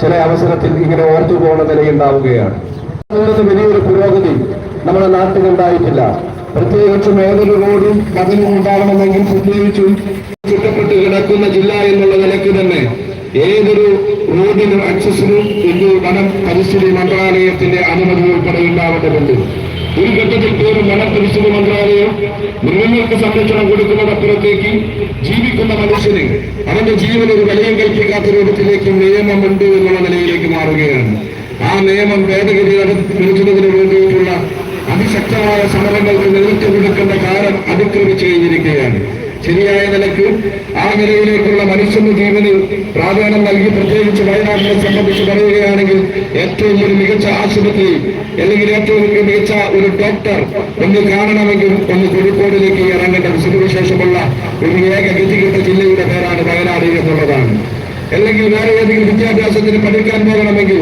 ചില അവസരത്തിൽ ഇങ്ങനെ ഓർത്തു പോകുന്ന നിലയുണ്ടാവുകയാണ് വലിയൊരു പുരോഗതി നമ്മുടെ നാട്ടിലുണ്ടായിട്ടില്ല പ്രത്യേകിച്ചും ഏതൊരു റോഡും അതിനും ഉണ്ടാകണമെങ്കിൽ പ്രത്യേകിച്ചും ചുറ്റപ്പെട്ട് കിടക്കുന്ന ജില്ല എന്നുള്ള നിലയ്ക്ക് തന്നെ ഏതൊരു റോഡിനും ആക്സസിനും ഇന്ന് വനം പരിസ്ഥിതി മന്ത്രാലയത്തിന്റെ അനുമതി ഉൾപ്പെടെ ഉണ്ടാവേണ്ടതുണ്ട്. ഒരു ഘട്ടത്തിൽ പോലും വനം പരിസ്ഥിതി മന്ത്രാലയം മൃഗങ്ങൾക്ക് സംരക്ഷണം കൊടുക്കുന്നതപ്പുറത്തേക്ക് ജീവിക്കുന്ന മനുഷ്യന് അവന്റെ ജീവൻ ഒരു വിലയും കൽപ്പിക്കാത്ത രൂപത്തിലേക്ക് നിയമമുണ്ട് എന്നുള്ള നിലയിലേക്ക് മാറുകയാണ്. ആ നിയമം ഭേദഗതി നടത്തുന്നതിന് വേണ്ടിയിട്ടുള്ള അതിശക്തമായ സമരങ്ങൾക്ക് നേതൃത്വം കൊടുക്കേണ്ട അതിക്രമിച്ചു കഴിഞ്ഞിരിക്കുകയാണ് ശരിയായ നിലയ്ക്ക് ആ നിലയിലേക്കുള്ള മനുഷ്യന്റെ ജീവന് പ്രാധാന്യം നൽകി പ്രത്യേകിച്ച് വയനാട്ടിനെ സംബന്ധിച്ച് പറയുകയാണെങ്കിൽ ഏറ്റവും ഒരു മികച്ച ആശുപത്രി അല്ലെങ്കിൽ ഏറ്റവും മികച്ച ഒരു ഡോക്ടർ ഒന്ന് കാണണമെങ്കിൽ ഒന്ന് കോഴിക്കോടിലേക്ക് ഇറങ്ങേണ്ട സ്ഥിതിവിശേഷമുള്ള ഒരു ഏക ഗതികെട്ട ജില്ലയുടെ പേരാണ് വയനാട് എന്നുള്ളതാണ്. അല്ലെങ്കിൽ വേറെ ഏതെങ്കിലും വിദ്യാഭ്യാസത്തിന് പഠിക്കാൻ പോകണമെങ്കിൽ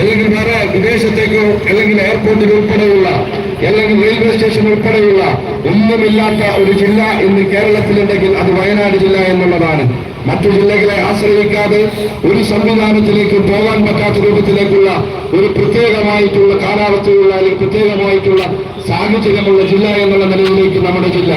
അല്ലെങ്കിൽ വേറെ വിദേശത്തേക്കോ അല്ലെങ്കിൽ എയർപോർട്ടിൽ ഉൾപ്പെടെയുള്ള അല്ലെങ്കിൽ റെയിൽവേ സ്റ്റേഷൻ ഉൾപ്പെടെയുള്ള ഒന്നുമില്ലാത്ത ഒരു ജില്ല ഇന്ന് കേരളത്തിലുണ്ടെങ്കിൽ അത് വയനാട് ജില്ല എന്നുള്ളതാണ്. മറ്റു ജില്ലകളെ ആശ്രയിക്കാതെ ഒരു സംവിധാനത്തിലേക്ക് പോകാൻ പറ്റാത്ത രൂപത്തിലേക്കുള്ള ഒരു പ്രത്യേകമായിട്ടുള്ള കാലാവസ്ഥയുള്ള അല്ലെങ്കിൽ പ്രത്യേകമായിട്ടുള്ള സാഹചര്യമുള്ള ജില്ല എന്നുള്ള നിലയിലേക്ക് നമ്മുടെ ജില്ല.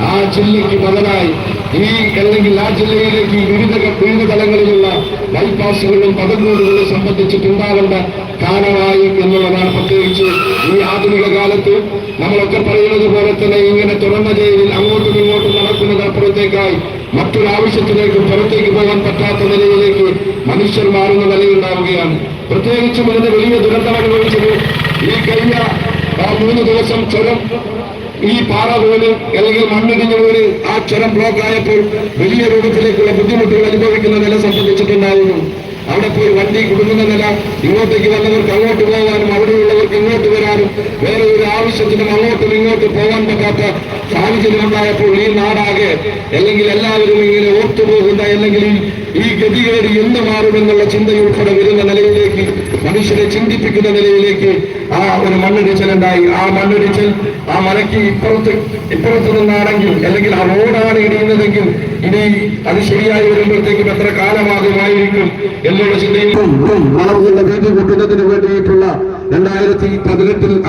ആ ജില്ലയ്ക്ക് ബദലായി ഈ അല്ലെങ്കിൽ ആ ജില്ലയിലേക്ക് വിവിധ വിവിധ തലങ്ങളിലുള്ള ബൈപ്പാസുകളും പദക്കോടുകളും സംബന്ധിച്ചിട്ടുണ്ടാകേണ്ട കാലമായി എന്നുള്ളതാണ് പ്രത്യേകിച്ച് ഈ ആധുനിക കാലത്ത് നമ്മളൊക്കെ പറയുന്നത് പോലെ തന്നെ ഇങ്ങനെ തുറന്ന ജയിലിൽ അങ്ങോട്ടും ഇങ്ങോട്ടും നടക്കുന്നത് അപ്പുറത്തേക്കായി മറ്റൊരാവശ്യത്തിലേക്ക് പുറത്തേക്ക് പോകാൻ പറ്റാത്ത നിലയിലേക്ക് മനുഷ്യർ മാറുന്ന നിലയുണ്ടാവുകയാണ്. പ്രത്യേകിച്ചും ഇതിന് വലിയ ദുരന്തം അനുഭവിച്ചത് ഈ കഴിഞ്ഞ മൂന്ന് ദിവസം ചുരം ഈ പാറ പോലെ അല്ലെങ്കിൽ മണ്ണിടിഞ്ഞ പോലെ ആ ചുരം ബ്ലോക്കായപ്പോൾ വലിയ രൂപത്തിലേക്കുള്ള ബുദ്ധിമുട്ടുകൾ അനുഭവിക്കുന്ന നില സംഭവിച്ചിട്ടുണ്ടായിരുന്നു അവിടെ പോയി വണ്ടി കുടുങ്ങുന്നതല്ല ഇങ്ങോട്ടേക്ക് വന്നവർക്ക് അങ്ങോട്ട് പോകാനും അവിടെയുള്ളവർക്ക് ഇങ്ങോട്ട് വരാനും വേറെ ഒരു ആവശ്യത്തിനും അങ്ങോട്ടും ഇങ്ങോട്ടും പോകാൻ പറ്റാത്ത സാഹചര്യം ഉണ്ടായപ്പോൾ ഈ നാടാകെ അല്ലെങ്കിൽ എല്ലാവരും ഇങ്ങനെ ഓർത്തുപോകുന്ന അല്ലെങ്കിൽ ഈ- ഗതികേട് എന്ന് മാറുമെന്നുള്ള ചിന്തയുൾപ്പെടെ വരുന്ന നിലയിലേക്ക് മനുഷ്യരെ ചിന്തിപ്പിക്കുന്ന നിലയിലേക്ക് ആ ഒരു മണ്ണിടിച്ചിലുണ്ടായി. ആ മണ്ണിടിച്ചിൽ ആ മലയ്ക്ക് ഇപ്പുറത്ത് ഇപ്പുറത്ത് നിന്നാണെങ്കിൽ അല്ലെങ്കിൽ ആ റോഡാണ് ഇടിയുന്നതെങ്കിൽ ഇനി അത് ശരിയായി വരുമ്പോഴത്തേക്കും എത്ര കാലമാകുമായിരിക്കും എന്നുള്ള ചിന്തയിൽ വളർന്നുള്ള വേണ്ടിയിട്ടുള്ള രണ്ടായിരത്തി പതിനെട്ടിൽ